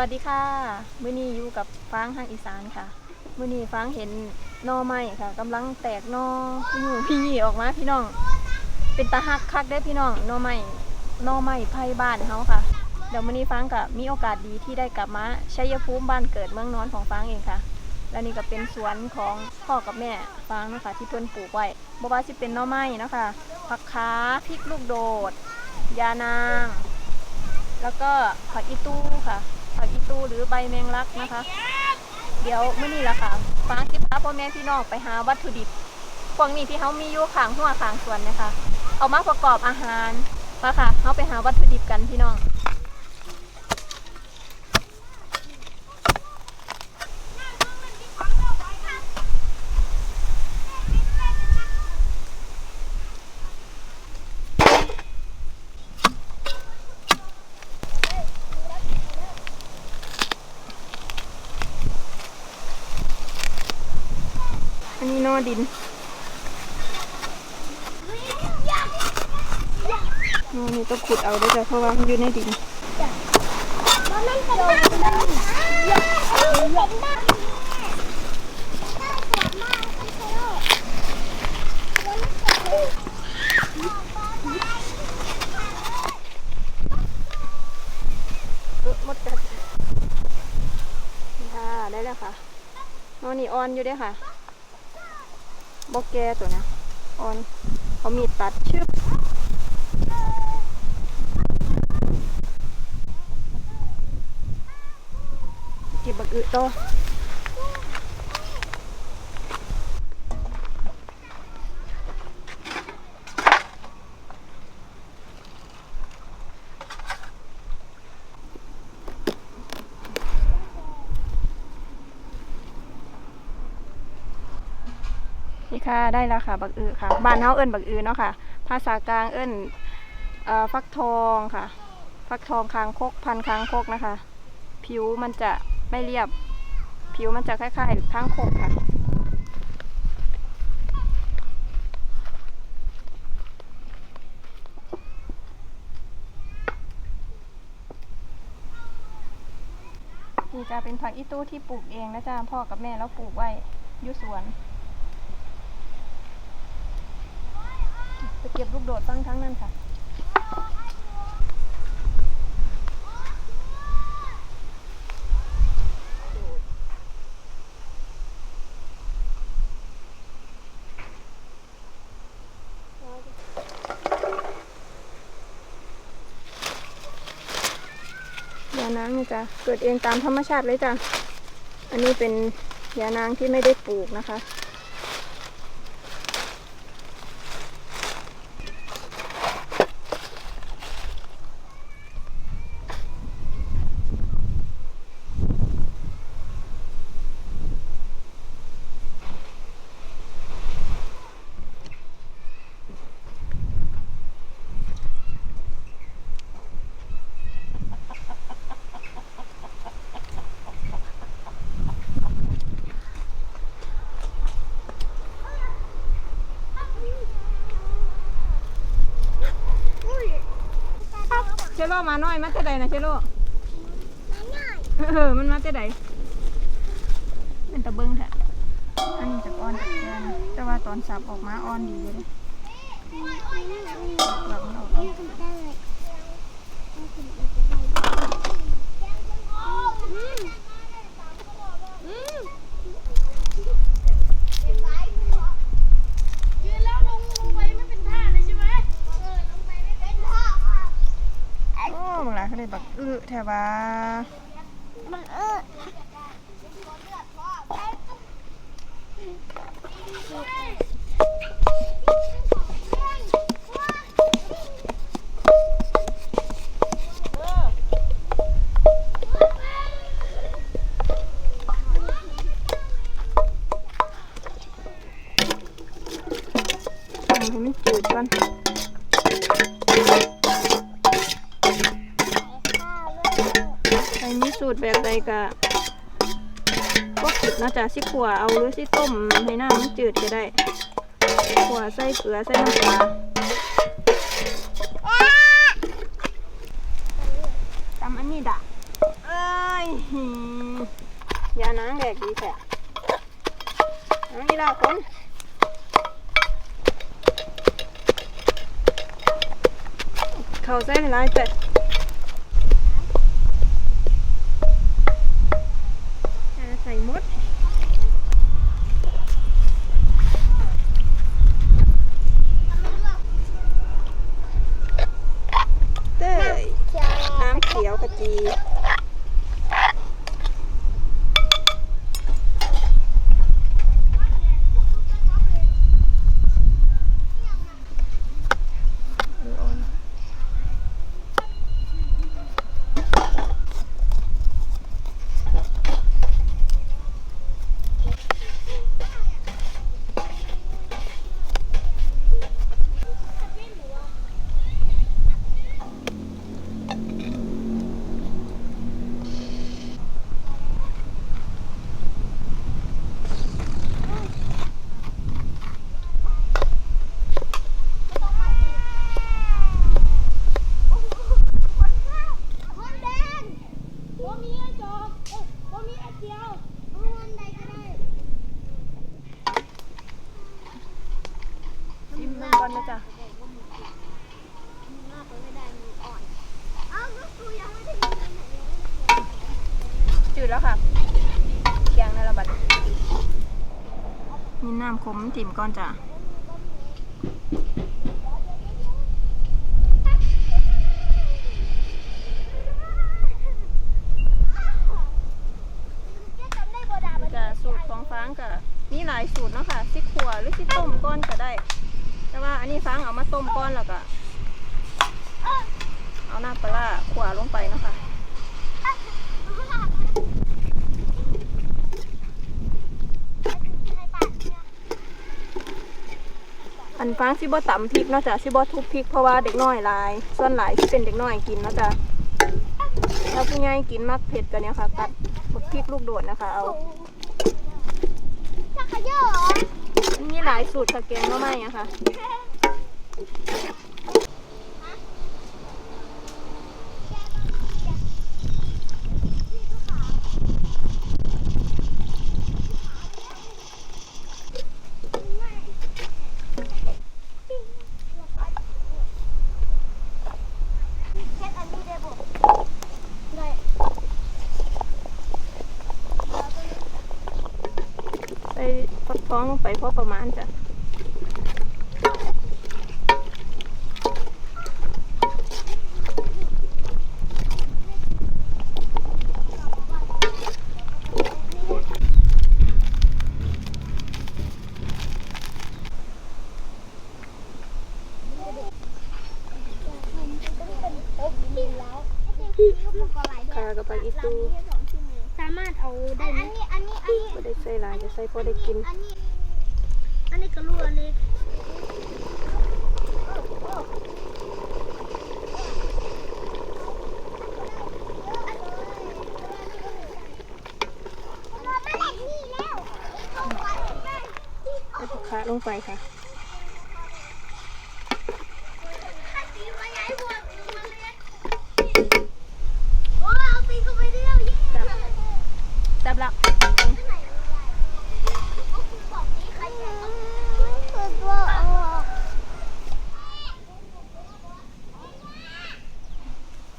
วัสดีค่ะมื้อนี้อยู่กับฟางทางอีสานค่ะมื้อนี้ฟางเห็นนอไม้ค่ะกำลังแตกนออยู่พี่ออกมาพี่น้อง เป็นตาฮักคักได้พี่น้องนอไม้นอไม้ไผ่บ้านเฮาค่ะ เดี๋ยวมื้อนี้ฟางก็มีโอกาสดีที่ได้กลับมาชัยภูมิบ้านเกิดเมืองนอนของฟางเองค่ะ และนี่ก็เป็นสวนของพ่อกับแม่ฟางนะคะที่เพิ่นปลูกไว้บ่ว่าสิเป็นนอไม้นะคะผักขาพริกลูกโดด ยานาง แล้วก็ผักอีตู้ค่ะ ผักอีตู้หรือใบแมงลักนะคะ เดี๋ยวมื้อนี้ละค่ะฟางสิพาพ่อแม่พี่น้องไปหาวัตถุดิบพวกนี้ที่เขามีอยู่ขางหัวขางสวนนะคะ เอามาประกอบอาหารมาค่ะเขาไปหาวัตถุดิบกันพี่น้อง อันนี้นอดินนอนี่ต้องขุดเอาด้วยจ้ะเพราะว่ามันอยู่ในดินหมดกัดค่ะได้แล้วค่ะนอนี่ออนอยู่ด้วยค่ะ บอกแกตัวนี้ออนเขามีตัดชึบเก็บบักอึโต ค่ะได้แล้วค่ะ บักอึค่ะ บ้านเฮาเอิ้นบักอึเนาะค่ะ ภาษากลางเอิ้นฟักทองค่ะ ฟักทองคางคกพันคางคกนะคะ ผิวมันจะไม่เรียบ ผิวมันจะคล้ายๆคางคกค่ะนี่จะเป็นผักอีตู้ที่ปลูกเองนะจ๊ะพ่อกับแม่เราปลูกไว้ยุสวน ไปเก็บลูกโดดตั้งทั้งนั้นค่ะ ยานางจ้ะเกิดเองตามธรรมชาติเลยจ้ะ อันนี้เป็นยานางที่ไม่ได้ปลูกนะคะ โลมาหน่อยมาแต่ใดนะเชโลเออมันมาแต่ใดเป็นตะเบิงแท้อันนี้จากอ่อนจากแกนแต่ว่าตอนสับออกมาอ่อนดีอยู่เลยแบบมันออกเอาโอ้บางหลายเขาเลย แบบอื้อแถวว่าทำให้มันจืดก่อน สูตรแบบใดก็ก็น่าจะสิขัวเอาหรือสิต้มให้น้ำมันจืดก็ได้ขัวใส่เกลือใส่น้ำปลาตำอันนี้ด่ะเอ้ยยยานางแดกดีแท้เอาอีล่ะคนเขาใส่หลายเป็ดอ่าใส่หมด เต้ย เขียว น้ำเขียวกะจีชิมมันก่อนนะจ๊ะจืด แล้วค่ะแกงในระบัดนี่น้ำขมถิ่มก่อนจ้ะจะสูตรของฟางกับมีหลายสูตรเนาะค่ะซิขัวหรือซิต้มก้อนก็ได้ แต่ว่าอันนี้ฟางเอามาต้มก้อนแล้วก็เอาหน้ำปลาร้าขวาลงไปเนาะค่ะ ฟางสิบ่ตำพริกเนาะจ้ะสิบ่ทุบพริกเพราะว่าเด็กน้อยหลาย ส่วนหลายที่เป็นเด็กน้อยกินเนาะจ้ะแล้วผู้ใหญ่กินมักเผ็ดกันเนี่ยค่ะกัดบักพริกลูกโดดนะคะเอาชักขยออันนี้หลายสูตรค่ะแกงหน่อไม้อะค่ะ แค่อันนี้ได้บ่ได้ ใส่ฟัก ทองลงไปพอประมาณจ้ะอบดีแล้วก็ก็หลายคากับปลาอีตูสามารถเอาได้อันนี้อันนี้อันนี้ก็ได้ใส่หลายจะใส่พอได้กินอันนี้อันนี้ก็รัวเลยมาแหลกนี่แล้ว ใส่ ผักคะลงไปค่ะโอ้เอาตีเข้าไปเรื่อยจับแซ่บละ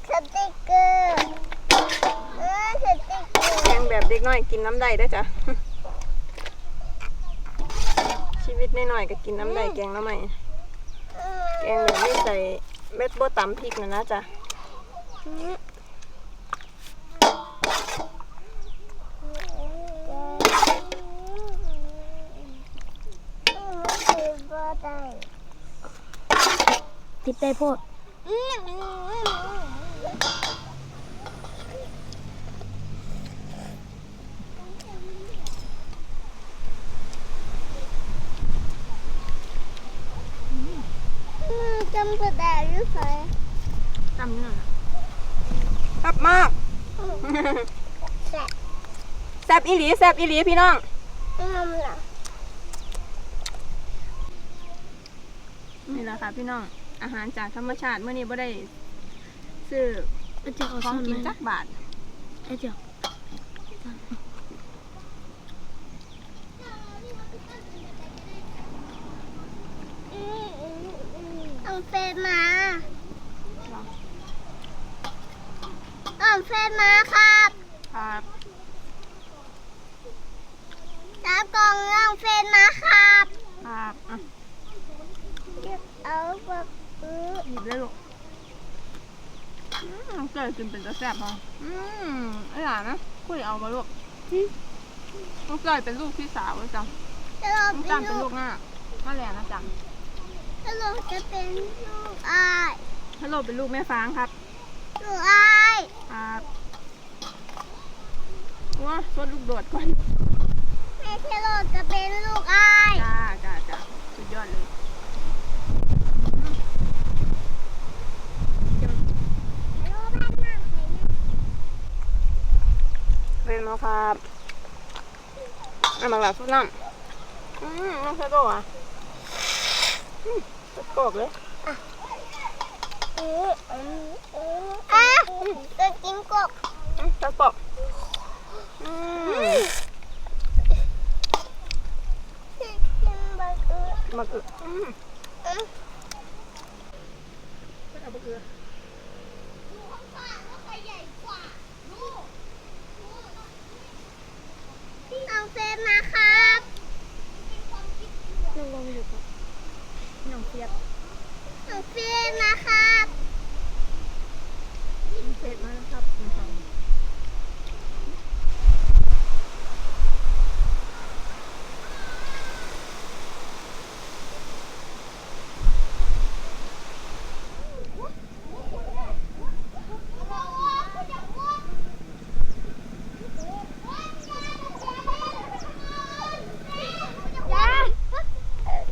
สติกเกอร์เออสติกเกอร์แกงแบบเด็กน้อยกินน้ำได้ได้อจ้ะ ชีวิตน้อยๆก็กินน้ำได้แกงหน้ำใหม่แกงแบบไม่ใส่เม็ดโบตำพริกนะนะจ๊ะติดได้พวก จำตัวได้หรือเปล่าจำนี่หน่อยนะแซ่บมาก แซ่บแซ่บอีหลีแซ่บอีหลีพี่น้องทำล่ะนี่แหละค่ะพี่น้อง อาหารจากธรรมชาติเมื่อนี้บ่ได้ซื้อไอ้เจ้าของกินจักบาทไอ้เจ้า เอาเฟนมาเอาเฟนมาครับครับรับกล่องเอาเฟนมาครับครับอะเอาแบบอื้อหยิบเลยลูกอืมน้องเกยกินเป็นตะแซ่บเหรออืมไอ้หลานนะคุยเอามาลูกน้องเกยเป็นลูกพี่สาวจ้ะจะลอน้องเป็จันนเป็นลูลูกกหน้ามาแหลนะจ๊ะจะลอจะเป็นลูกอายฮัลโหลเป็นลูกแม่ฟางครับ ลูกอายครับว้าสดลูกโดดก่อน แม่เทโลจะเป็นลูกอายจ้าจ้าจ้าสุดยอดเลยลูกบ้านนั่งใครนะเป็นแล้วครับอะมาแบบสุดน้ำอืมน้องเซโดอะ อืมตะ กอบเลยเออเออเอออะจะกินกบอืมตะกอบอืมจะกินบะเอือมะเขืออืมเออเอามะเขือเอาเฟนมาครับ ลงลงอยู่ครับ น้องเฟียดเอาเฟนมาครับน้องเฟียดมาแล้วครับคุณผู้ชม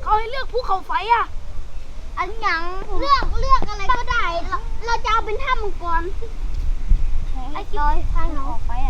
เขาให้เลือกภูเขาไฟอะ อันหยังเลือกเลือกอะไรก็ได้ เราเราจะเอาเป็นท่ามังกรไอ้ร้อยข้างน้องไฟอะ